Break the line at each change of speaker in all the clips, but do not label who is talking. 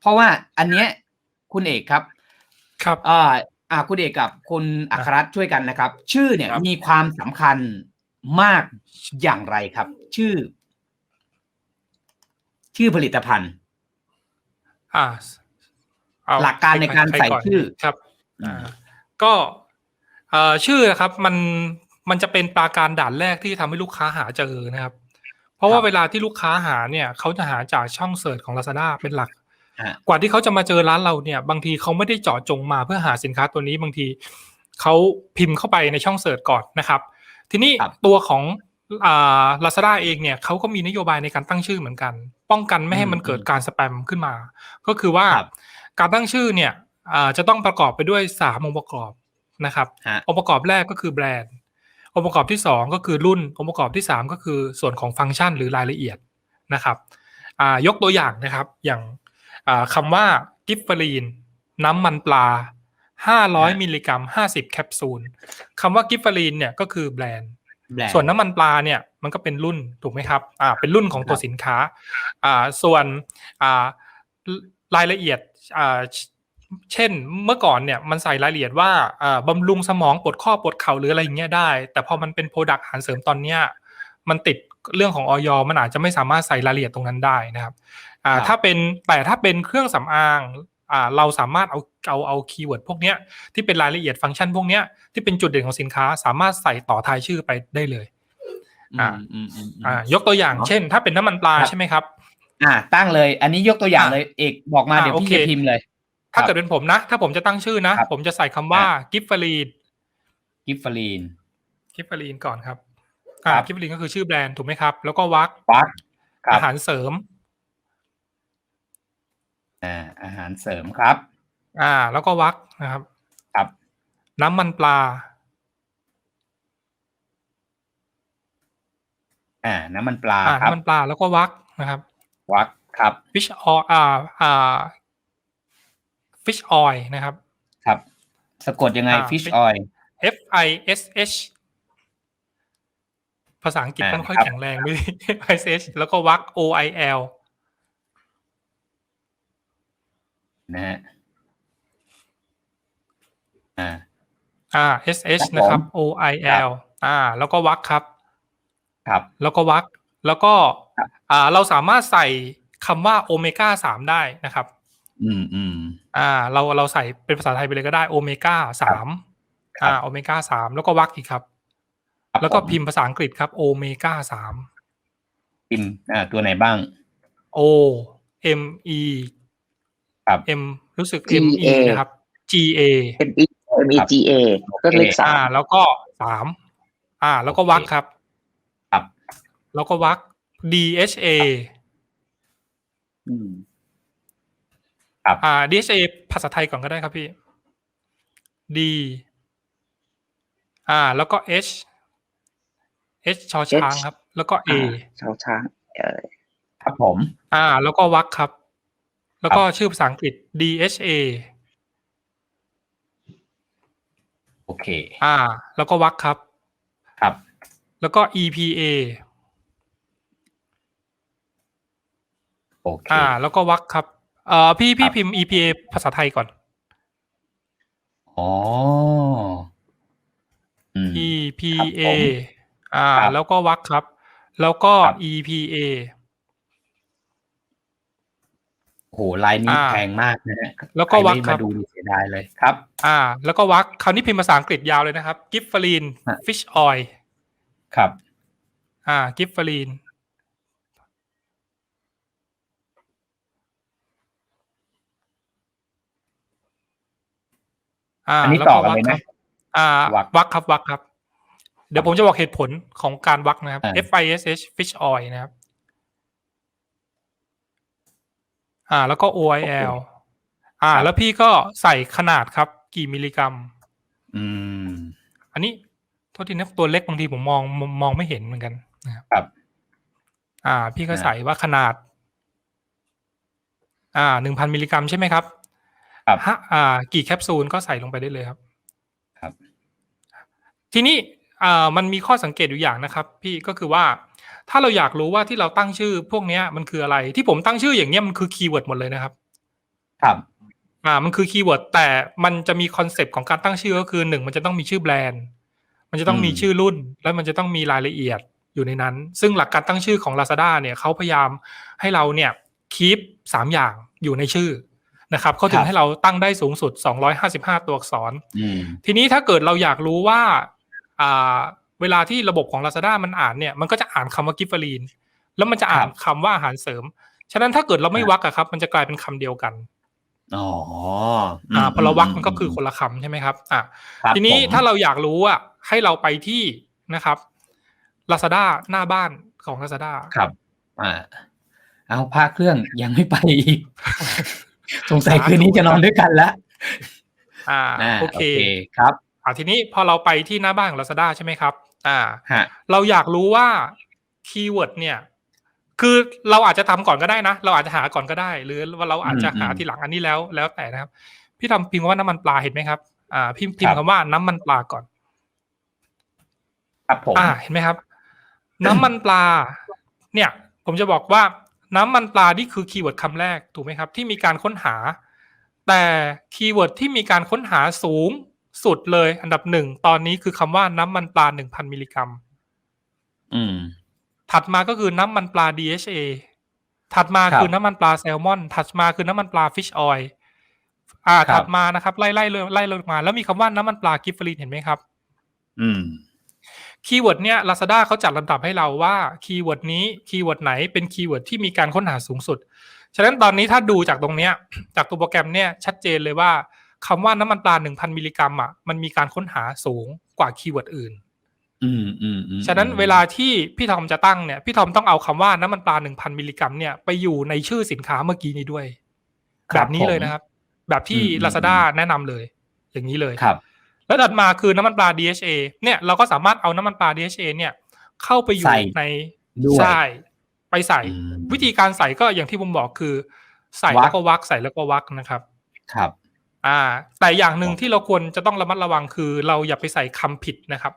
เพราะว่าอันเนี้ยคุณเอกครับ
ครับ
อ่าอ่าคุณเอกกับคุณอัครรัตน์ช่วยกันนะครับ ชื่อเนี่ย
ครับ
มีความสำคัญมากอย่างไรครับ ชื่อ ชื่อผลิตภัณฑ์
อ่าเอ
หลักการในการ
ใค
ใส่
ก่น
ชื่อ
ครับ
อืม
อ่าก็เอ่อชื่อนะครับ มันมันจะเป็นปราการด่านแรกที่ทำให้ลูกค้าหาเจอนะครับ เพราะว่าเวลาที่ลูกค้าหาเนี่ยเขาจะหาจากช่องเสิร์ชของ Lazada เป็นหลัก
ฮะ
กว่าที่เขาจะมาเจอร้านเราเนี่ยบางทีเขาไม่ได้เจาะจงมาเพื่อหาสินค้าตัวนี้บางทีเขาพิมพ์เข้าไปในช่องเสิร์ชก่อนนะครับ ทีนี้
ครับ
ตัวของอ่า Lazada เองเนี่ยเขาก็มีนโยบายในการตั้งชื่อเหมือนกัน ป้องกันไม่ให้มันเกิดการสแปมขึ้นมา ก็คือว่า
ครับ
การตั้งชื่อเนี่ยอ่าจะต้องประกอบไปด้วยสามองค์ประกอบนะครับ
ฮะ
องค์ประกอบแรกก็คือแบรนด์องค์ประกอบที่สองก็คือรุ่นองค์ประกอบที่สามก็คือส่วนของฟังก์ชันหรือรายละเอียดนะครับอ่ายกตัวอย่างนะครับอย่างอ่า คำว่ากิฟเฟอรีนน้ำมันปลา 500 มิลลิกรัม 50 แคปซูลคำว่ากิฟเฟอรีนเนี่ยก็คือแบรนด์
แบรนด์
ส่วนน้ำมันปลาเนี่ยมันก็เป็นรุ่นถูกไหมครับอ่าเป็นรุ่นของตัว
ครับ
สินค้าอ่าส่วนอ่ารายละเอียดอ่าเช่นเมื่อก่อนเนี่ยมันใส่รายละเอียดว่าอ่าบำรุงสมองปวดข้อปวดเข่าหรืออะไรอย่างเงี้ยได้ แต่พอมันเป็นโปรดักต์อาหารเสริมตอนเนี้ยมันติดเรื่องของออยมันอาจจะไม่สามารถใส่รายละเอียดตรงนั้นได้นะครับ อ่า
ครับ
ถ้าเป็นแต่ถ้าเป็นเครื่องสำอางอ่าเราสามารถเอาเอาเอาคีย์เวิร์ดพวกเนี้ยที่เป็นรายละเอียดฟังก์ชันพวกเนี้ยที่เป็นจุดเด่นของสินค้าสามารถใส่ต่อท้ายชื่อไปได้เลยอ่า
อืมอืมอืมอืม
อ่ายกตัวอย่าง
เนอะ
เช่น ถ้าเป็นน้ำมันปลา
ครับ
ใช่ไหมครับ
อ่า ตั้งเลย อันนี้ยกตัวอย่าง
อะ
เลยเอกบอกมา
อะ
เดี๋ยวพี่
โอเค
จะพิมพ์เลย
ถ้าเกิดเป็นผมนะ ถ้าผมจะตั้งชื่อนะ
ครับ
ผมจะใส่คำว่า
อะ
กิฟฟรีน
กิฟฟลีน
กิฟฟรีนก่อนครับอ่า
ครับ
กิฟฟรีนก็คือชื่อแบรนด์ถูกไหมครับ แล้วก็วัก
ปักครั
อา
บ
หารเสริม
อ่าอาหารเสริมครับ
อ่า แล้วก็วักนะครับ
ครับ
น้ำมันปลา
อ่า น้ำมันปลา
อ่า
ครับ
น้ำมันปลาแล้วก็วักนะครับ
วักครับ
ฟิชอออ่าอ่าฟิชออยนะครับ
ครับ สะกดยังไง
อ่า
fish
fish
oil
F I S H ภาษาอังกฤษ
อ่า
ไม่ค่อย
ครับ
แข็งแรงด้วย F I S H แล้วก็วัก O I L
นะฮะอ่า
อ่า S
ครั
H
บผม
นะครับ O I
ครับ
L อ่า แล้วก็วักครับ
ครับ
แล้วก็วักแล้วก็
ครับ
อ่า เราสามารถใส่คำว่าโอเมก้าสามได้นะครับ
อืมอืม
อ่า เราเราใส่เป็นภาษาไทยไปเลยก็ได้โอเมก้าสาม
ครับ
อ่าโอเมก้าสามแล้วก็วักอีกครับ
ครับ
แล้วก็
ผม
พิมพ์ภาษาอังกฤษครับโอเมก้าสาม
พิมพ์อ่าตัวไหนบ้าง
O M E
ครับ
M รู้สึก
G
M E
A
นะครับ G A
M E M E G A ก็เลขสา
อ่ามแล้วก็สามอ่า แล้วก็วักครับ
ครับ
แล้วก็วัก D H A
อืม
อ่า D H A ภาษาไทยก่อนก็ได้ครับพี่ D อ่า แล้วก็ H H ชอช้างครับ แล้วก็ A
อ่าชาวช้าง เออ
ครับผม
อ่า แล้วก็วักครับ แล้วก็ชื่อภาษาอังกฤษ D H A
โอเค
อ่า แล้วก็วักครับ
ครับ
แล้วก็ E P A
โอเค
อ่า แล้วก็วักครับ เอ่อ พี่พี่
ครับ
พิมพ์ E P A ภาษาไทยก่อน
อ๋ออืม
E P
ครับ
A
ผม
อ่า
ครับ
แล้วก็วักครับ แล้วก็
ครับ
E P A
โอ้โหลายนี้
อ่า
แพงมากนะฮะ
แล้วก็
ใคร
วัก
ไม่
ครั
มา
บ
ดูเสียดายเลยครับ
อ่า แล้วก็วักคราวนี้พิมพ์ภาษาอังกฤษยาวเลยนะครับ กิฟฟรีน
ฮะ
ฟิชออย
ครับ
อ่า กิฟฟรีนอ่า
อันนี้
แล้ว
ต่
ก็
อกัน
วัก
เลย
ค
ไหม
รับอ่า
วัก
วักครับวักครับ เดี๋ยวผมจะบอกเหตุผลของการวักนะครับ
อ่า
F I S H fish oil นะครับ อ่า แล้วก็ O I L อ่า
ครับ
แล้วพี่ก็ใส่ขนาดครับ กี่มิลลิกรัม
อืม
อันนี้โทษทีนะตัวเล็กบางทีผมมองมองมองไม่เห็นเหมือนกันนะครับ
ครับ
อ่า พี่ก็
นะ
ใส่ว่าขนาด อ่าหนึ่งพันมิลลิกรัมใช่ไหมครับ
ครับ
ฮะอ่า กี่แคปซูลก็ใส่ลงไปได้เลยครับ
ครับ
ทีนี้อ่ามันมีข้อสังเกตอยู่อย่างนะครับ พี่ก็คือว่า ถ้าเราอยากรู้ว่าที่เราตั้งชื่อพวกเนี้ยมันคืออะไร ที่ผมตั้งชื่ออย่างเนี้ยมันคือคีย์เวิร์ดหมดเลยนะครับ
ครับ
อ่ามันคือคีย์เวิร์ดแต่มันจะมีคอนเซปต์ของการตั้งชื่อก็คือหนึ่งมันจะต้องมีชื่อแบรนด์ มันจะต้องมี
อืม
ชื่อรุ่น แล้วมันจะต้องมีรายละเอียดอยู่ในนั้น ซึ่งหลักการตั้งชื่อของ Lazada เนี่ยเขาพยายามให้เราเนี่ยคีปสามอย่างอยู่ในชื่อนะครับเขาถึงให้เราตั้งได้สูงสุด 255 ตัวอักษร
อืม
ทีนี้ถ้าเกิดเราอยากรู้ว่าอ่า เวลาที่ระบบของ Lazada มันอ่านเนี่ยมันก็จะอ่านคำว่ากิฟเฟอรีนแล้วมันจะอ่านคำว่าอาหารเสริม ฉะนั้นถ้าเกิดเราไม่วักอะครับ มันจะกลายเป็นคำเดียวกัน
อ๋อ
อ่าพอเราวักมันก็คือคนละคำใช่ไหมครับ อ่า
ครับ
ทีนี้
ผม
ถ้าเราอยากรู้อะให้เราไปที่นะครับ Lazada หน้าบ้านของ Lazada
ครับ อ่า เอาพาเครื่องยังไม่ไปอีก สงสัยคืนนี้จะนอนด้วยกันแล้ว
อ่า
อ่า
โอเค
ครับ
อ่าทีนี้พอเราไปที่หน้าบ้านของ Lazada ใช่ไหมครับ อ่า
ฮะ
เราอยากรู้ว่าคีย์เวิร์ดเนี่ย คือเราอาจจะทำก่อนก็ได้นะ เราอาจจะหาก่อนก็ได้ หรือว่าเราอาจจะหา
อืม
ทีหลังอันนี้แล้ว แล้วแต่นะครับ พี่ทำพิมพ์ว่าน้ำมันปลาเห็นไหมครับ อ่า พิมพ์พิม
ครั
พ์
บ
คำว่าน้ำมันปลาก่อน
ครับผม
อ่า เห็นไหมครับ น้ำมันปลา เนี่ย ผมจะบอกว่าน้ำมันปลานี่คือคีย์เวิร์ดคำแรกถูกไหมครับ ที่มีการค้นหา แต่คีย์เวิร์ดที่มีการค้นหาสูง สุดเลย อันดับหนึ่งตอนนี้คือคำว่าน้ำมันปลาหนึ่งพันมิลลิกรัม
อืม
ถัดมาก็คือน้ำมันปลา DHA ถัดมา
ครับ
คือน้ำมันปลาแซลมอน ถัดมาคือน้ำมันปลาฟิชออยล์อ่า
ครับ
ถัดมานะครับ ไล่ไล่เลยไล่ลงมา แล้วมีคำว่าน้ำมันปลากิฟเฟอรีนเห็นไหมครับ
อืม
คีย์เวิร์ดเนี่ย Lazada เขาจัดลำดับให้เราว่าคีย์เวิร์ดนี้คีย์เวิร์ดไหนเป็นคีย์เวิร์ดที่มีการค้นหาสูงสุด ฉะนั้นตอนนี้ถ้าดูจากตรงเนี้ย จากตัวโปรแกรมเนี่ยชัดเจนเลยว่า คำว่าน้ำมันปลา1,000มิลลิกรัมอะมันมีการค้นหาสูงกว่าคีย์เวิร์ดอื่น
อืมอืมอืม
ฉะนั้นเวลาที่พี่ทอมจะตั้งเนี่ย พี่ทอมต้องเอาคำว่าน้ำมันปลา1,000มิลลิกรัมเนี่ยไปอยู่ในชื่อสินค้าเมื่อกี้นี้ด้วย
ค
แบ
รับบ
นี้เลยนะครับ แบบที่
อืมอืม
Lazada แนะนำเลย อย่างนี้เลย
ครับ
แล้วถัดมาคือน้ำมันปลา DHA เนี่ยเราก็สามารถเอาน้ำมันปลา DHA เนี่ย เข้าไปอยู่
ใส่
ใน
ด้วย
ใช่ไปใส่
อืม
วิธีการใส่ก็อย่างที่ผมบอกคือ ใส่
วัก
แล้วก็วักใส่แล้วก็วักนะครับ
ครับ
อ่า แต่อย่างหนึ่ง
ครับ
ที่เราควรจะต้องระมัดระวังคือ เราอย่าไปใส่คำผิดนะครับ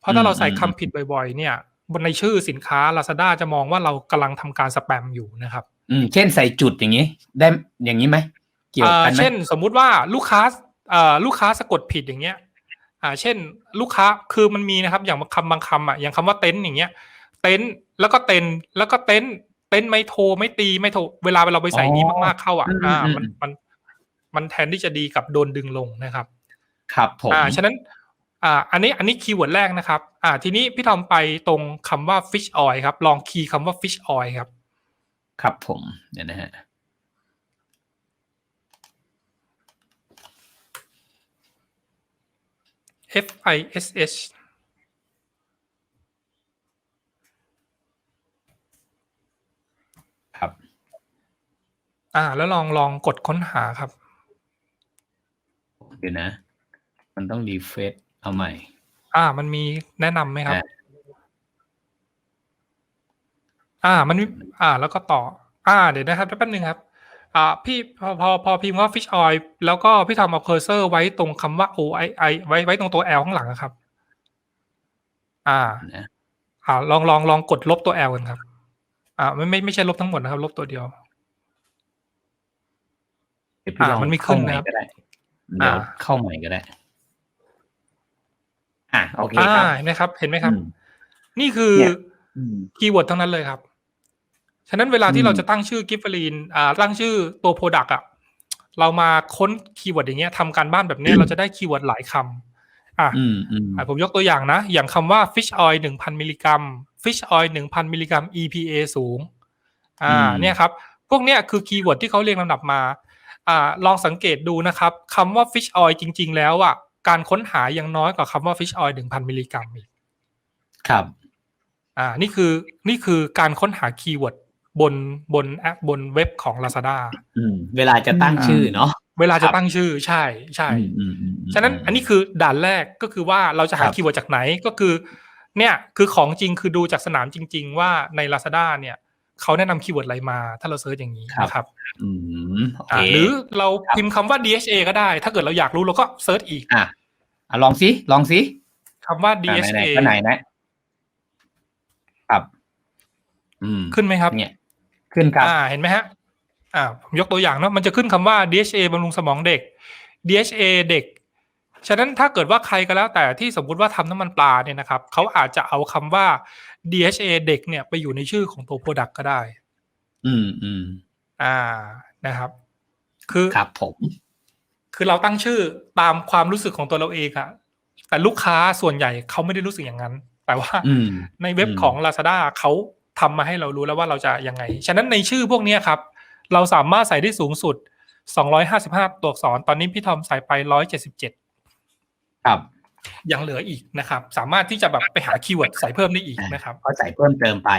เพราะถ้า
อืม
เราใส่
อืม
คำผิดบ่อยๆ เนี่ย บนในชื่อสินค้า Lazada จะมองว่าเรากำลังทำการสแปมอยู่นะครับ
อืม เช่นใส่จุดอย่างนี้ ได้อย่างนี้ไหมเกี่ยวกันไหม
อ่าเช่น สมมุติว่าลูกค้าเอ่อลูกค้าสะกดผิดอย่างเงี้ย อ่า เช่น ลูกค้าคือมันมีนะครับ อย่างคำบางคำอะอย่างคำว่าเต็นท์อย่างเงี้ย เต็นท์แล้วก็เต็นท์แล้วก็เต็นท์เต็นท์ไม่โทรไม่ตีไม่โทรเวลาเราไปใส่นี้มากๆเข้าอะ
อืม
อ่า
อืม
มันมัน มันแทนที่จะดีกับโดนดึงลงนะครับ
ครับผม
อ่าฉะนั้นอ่าอันนี้อันนี้คีย์เวิร์ดแรกนะครับอ่าทีนี้พี่ทอมไปตรงคำว่า fish oil ครับ ลองคีย์คำว่า fish oil ครับ
ครับผมเดี๋ยวนะฮะ
F I S H
ครับ
อ่า แล้วลองลองกดค้นหาครับ
เดี๋ยวนะ มันต้องรีเฟซเอาใหม่
อ่า มันมีแนะนำไหมครับ
อ่า
อ่า มันมีอ่า แล้วก็ต่อ อ่า เดี๋ยวนะครับแป๊บนึงครับ อ่า พี่พอพอพอพิมพ์ว่า fish oil แล้วก็พี่ทำเอาเคอร์เซอร์ไว้ตรงคำว่า O I I ไว้ไว้ตรงตัว L ข้างหลังอะครับ อ่า
นะ
อ่า ลองลองลองกดลบตัว L กันครับ อ่า ไม่ไม่ไม่ใช่ลบทั้งหมดนะครับ ลบตัวเดียว
เดี๋ยวพี่ลอง
อ่ามันไม่ขึ้น
เข้าใหม่
นะครับ
ก็ได้ เดี๋ยว
อ่า
เข้าใหม่ก็ได้ อะโอเค
อ่า
ครับ
เห็นไหมครับ เห็นไหมครับ
อืม
นี่คือ
เนี่ยอืม
คีย์เวิร์ดทั้งนั้นเลยครับ ฉะนั้นเวลา
อื
ที่
ม
เราจะตั้งชื่อกิฟเฟอรีนอ่าตั้งชื่อตัวโปรดักต์อะเรามาค้นคีย์เวิร์ดอย่างเงี้ยทำการบ้านแบบเนี้ยเราจะได้คีย์เวิร์ดหลายคำอะ
อืมอืม
อะผมยกตัวอย่างนะ อย่างคำว่า fish oil หนึ่งพันมิลลิกรัม fish oil หนึ่งพันมิลลิกรัม EPA สูง อ่า เนี่ยครับ พวกเนี้ยคือคีย์เวิร์ดที่เขาเรียงลำดับมา อ่าลองสังเกตดูนะครับคำว่า fish oil จริง ๆ แล้วอะการค้นหายังน้อยกว่าคำว่า fish oil หนึ่งพันมิลลิกรัมอีก
ครับ
อ่านี่คือนี่คือการค้นหาคีย์เวิร์ดบนบนแอปบนเว็บของ Lazada
อืมเวลาจะตั้ง
อ่า
ชื่อเนาะ
เวลา
ค
จะ
รับ
ตั้งชื่อใช่ใช่
อืมอืมอืมม
ฉะนั้นอันนี้คือด่านแรกก็คือว่าเราจะหา
ครับ
คีย์เวิร์ดจากไหนก็คือ เนี่ยคือของจริงคือดูจากสนามจริง ๆ ว่าใน Lazada เนี่ย เขาแนะนำคีย์เวิร์ดอะไรมา ถ้าเราเซิร์ชอย่างนี้นะครับ
อืมโอเค
อ่าหรือเรา
ครับ
พิมพ์คำว่า DHA ก็ได้ ถ้าเกิดเราอยากรู้เราก็เซิร์ชอีก
อะอะลองสิลองสิ
คำว่า
อะไหน
DHA
ๆก็ไหนนะครับอืม
ขึ้นไหมครับ
เนี่ย ขึ้นครับ
อ่าเห็นไหมฮะ อ่าผมยกตัวอย่างเนาะมันจะขึ้นคำว่า DHA บำรุงสมองเด็ก DHA เด็กฉะนั้นถ้าเกิดว่าใครก็แล้วแต่ที่สมมุติว่าทำน้ำมันปลาเนี่ยนะครับเขาอาจจะเอาคำว่า DHA เด็กเนี่ยไปอยู่ในชื่อของตัวโปรดักก็ได้
อืมอืม
อ่านะครับ คือ
ครับผม
คือเราตั้งชื่อตามความรู้สึกของตัวเราเองอะแต่ลูกค้าส่วนใหญ่เขาไม่ได้รู้สึกอย่างนั้น แต่ว่า
อืม
ในเว็บ
อืม
ของ Lazada เขาทำมาให้เรารู้แล้วว่าเราจะยังไง ฉะนั้นในชื่อพวกเนี้ยครับ เราสามารถใส่ได้สูงสุด 255 ตัวอักษร ตอนนี้พี่ทอมใส่ไป 177
ครับ
ยังเหลืออีกนะครับ สามารถที่จะแบบไปหาคีย์เวิร์ดใส่เพิ่มได้อีกนะครับ
ก็ใส่เพิ่มเติมไป